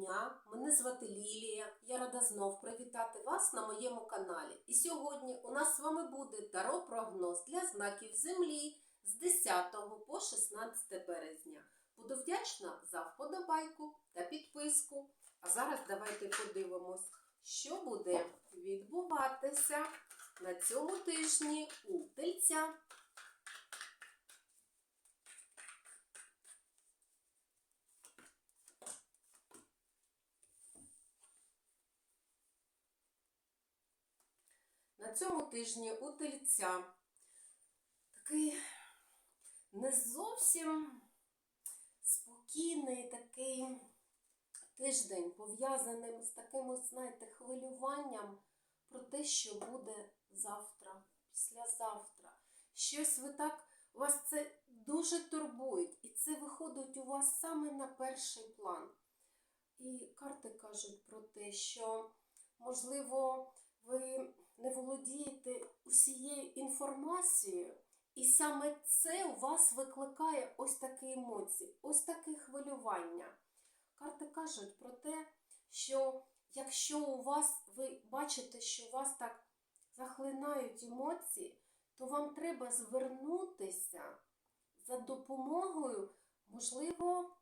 дня! Мене звати Лілія. Я рада знов привітати вас на моєму каналі. І сьогодні у нас з вами буде таро прогноз для знаків землі з 10 по 16 березня. Буду вдячна за вподобайку та підписку. А зараз давайте подивимось, що буде відбуватися на цьому тижні у тельця. На цьому тижні у тельця такий не зовсім спокійний такий тиждень, пов'язаний з таким, знаєте, хвилюванням про те, що буде завтра, післязавтра. Щось ви так, вас це дуже турбує, і це виходить у вас саме на перший план. І карти кажуть про те, що, можливо, ви не володієте усією інформацією, і саме це у вас викликає ось такі емоції, ось таке хвилювання. Карти кажуть про те, що якщо у вас ви бачите, що у вас так захлинають емоції, то вам треба звернутися за допомогою, можливо,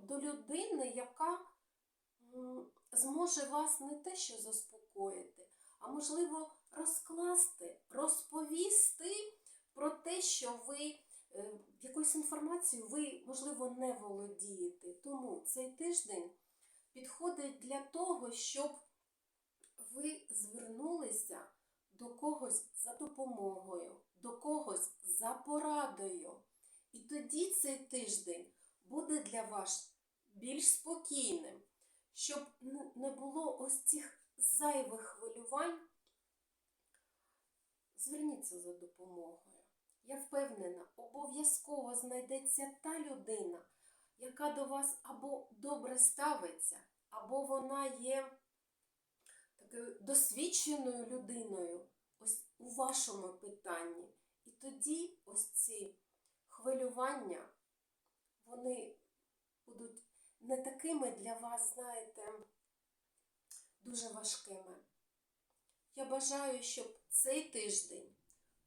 до людини, яка зможе вас не те, що заспокоїти, а можливо розкласти, розповісти про те, що ви е, якоюсь інформацією ви, можливо, не володієте. Тому цей тиждень підходить для того, щоб ви звернулися до когось за допомогою, до когось за порадою. І тоді цей тиждень буде для вас більш спокійним, щоб не було ось цих зайвих хвилювань. Зверніться за допомогою. Я впевнена, обов'язково знайдеться та людина, яка до вас або добре ставиться, або вона є такою досвідченою людиною ось у вашому питанні. І тоді ось ці хвилювання, вони будуть не такими для вас, знаєте, дуже важкими. Я бажаю, щоб цей тиждень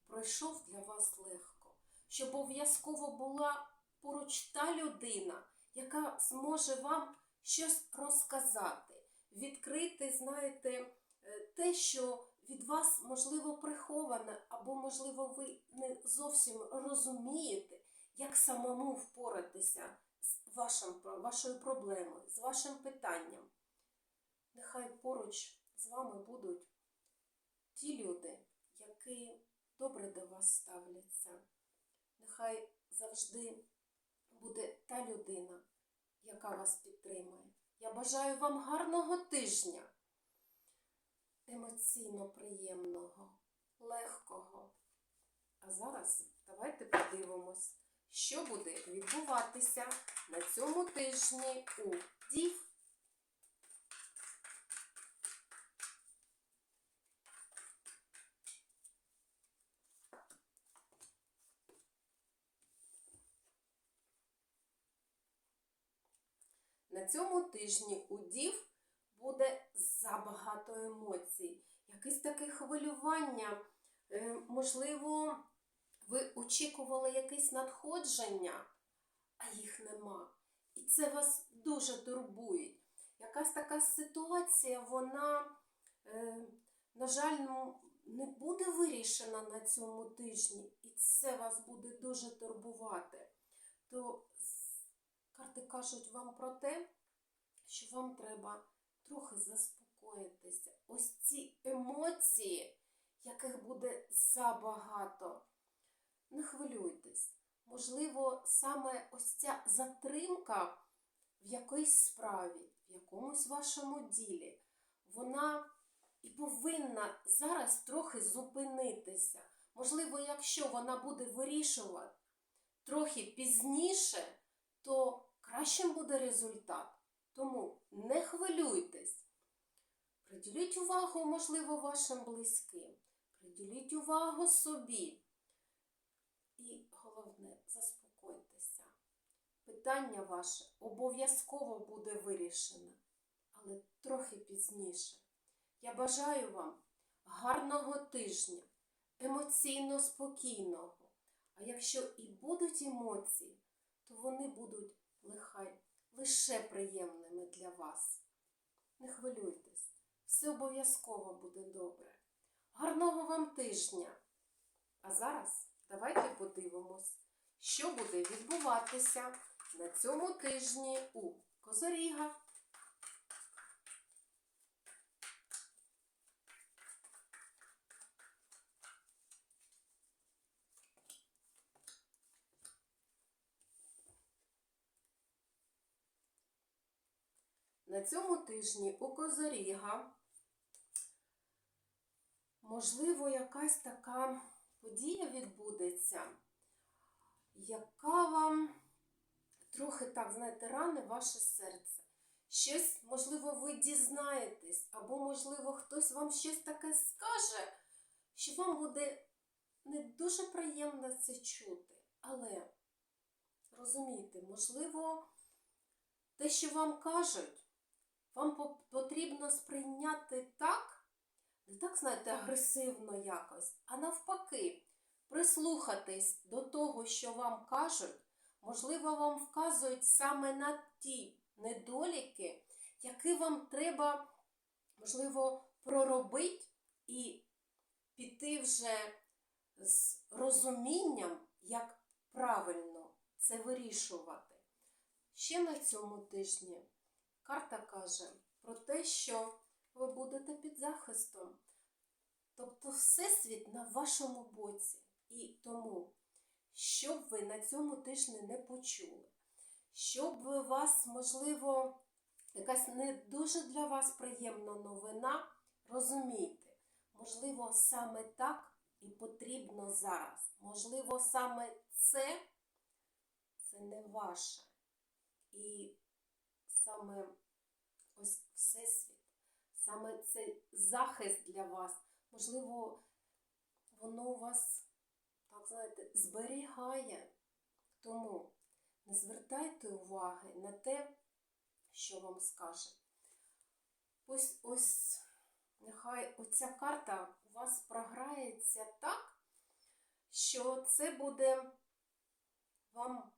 пройшов для вас легко, щоб обов'язково була поруч та людина, яка зможе вам щось розказати, відкрити, знаєте, е, те, що від вас, можливо, приховане, або, можливо, ви не зовсім розумієте, як самому впоратися з вашим, вашою проблемою, з вашим питанням. Нехай поруч з вами будуть ті люди, які добре до вас ставляться. Нехай завжди буде та людина, яка вас підтримує. Я бажаю вам гарного тижня, емоційно приємного, легкого. А зараз давайте подивимось, що буде відбуватися на цьому тижні у Дів. На цьому тижні у дів буде забагато емоцій, якесь таке хвилювання. Е, Можливо, ви очікували якесь надходження, а їх нема. І це вас дуже турбує. Якась така ситуація, вона, е, на жаль, ну, не буде вирішена на цьому тижні, і це вас буде дуже турбувати. То карти кажуть вам про те, що вам треба трохи заспокоїтися. Ось ці емоції, яких буде забагато. Не хвилюйтесь. Можливо, саме ось ця затримка в якоїсь справі, в якомусь вашому ділі, вона і повинна зараз трохи зупинитися. Можливо, якщо вона буде вирішувати трохи пізніше, то кращим буде результат. Тому не хвилюйтесь. Приділіть увагу, можливо, вашим близьким. Приділіть увагу собі. І головне, заспокойтеся. питання ваше обов'язково буде вирішене, але трохи пізніше. Я бажаю вам гарного тижня, емоційно спокійного. А якщо і будуть емоції, то вони будуть нехай лише приємними для вас. Не хвилюйтесь, все обов'язково буде добре. Гарного вам тижня! А зараз давайте подивимось, що буде відбуватися на цьому тижні у Козоріга. На цьому тижні у Козоріга можливо якась така подія відбудеться, яка вам трохи так, знаєте, ране ваше серце. Щось, можливо, ви дізнаєтесь, або, можливо, хтось вам щось таке скаже, що вам буде не дуже приємно це чути. Але розумійте, можливо, те, що вам кажуть, вам потрібно сприйняти так, не так, знаєте, агресивно якось, а навпаки, прислухатись до того, що вам кажуть, можливо, вам вказують саме на ті недоліки, які вам треба, можливо, проробити і піти вже з розумінням, як правильно це вирішувати. Ще на цьому тижні карта каже про те, що ви будете під захистом. Тобто Всесвіт на вашому боці. І тому, щоб ви на цьому тижні не почули, щоб вас, можливо, якась не дуже для вас приємна новина, розумійте, можливо, саме так і потрібно зараз. Можливо, саме це це не ваше. І саме ось Всесвіт, саме цей захист для вас, можливо, воно вас, так знаєте, зберігає. Тому не звертайте уваги на те, що вам скаже. Ось ось нехай оця карта у вас програється так, що це буде вам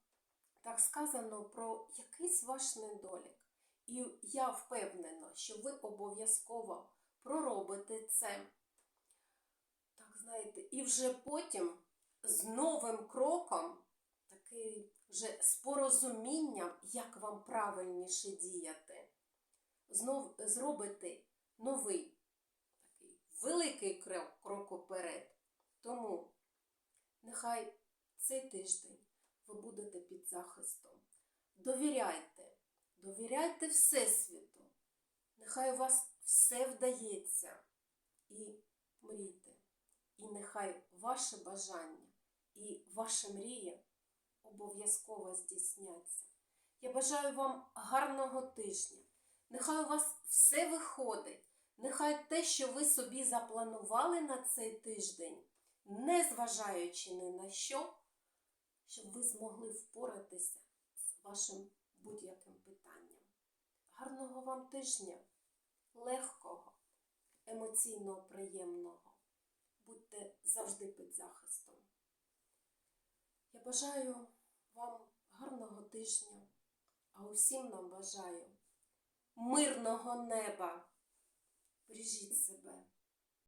так сказано про якийсь ваш недолік. І я впевнена, що ви обов'язково проробите це. Так, знаєте, і вже потім з новим кроком, такий вже з порозумінням, як вам правильніше діяти, знов зробите новий такий великий крок, крок уперед. Тому нехай цей тиждень ви будете під захистом. Довіряйте, довіряйте Всесвіту. Нехай у вас все вдається. І мрійте. І нехай ваше бажання і ваші мрії обов'язково здійсняться. Я бажаю вам гарного тижня. Нехай у вас все виходить. Нехай те, що ви собі запланували на цей тиждень, не зважаючи ні на що, щоб ви змогли впоратися з вашим будь-яким питанням. Гарного вам тижня, легкого, емоційно приємного. Будьте завжди під захистом. Я бажаю вам гарного тижня, а усім нам бажаю мирного неба. Бережіть себе.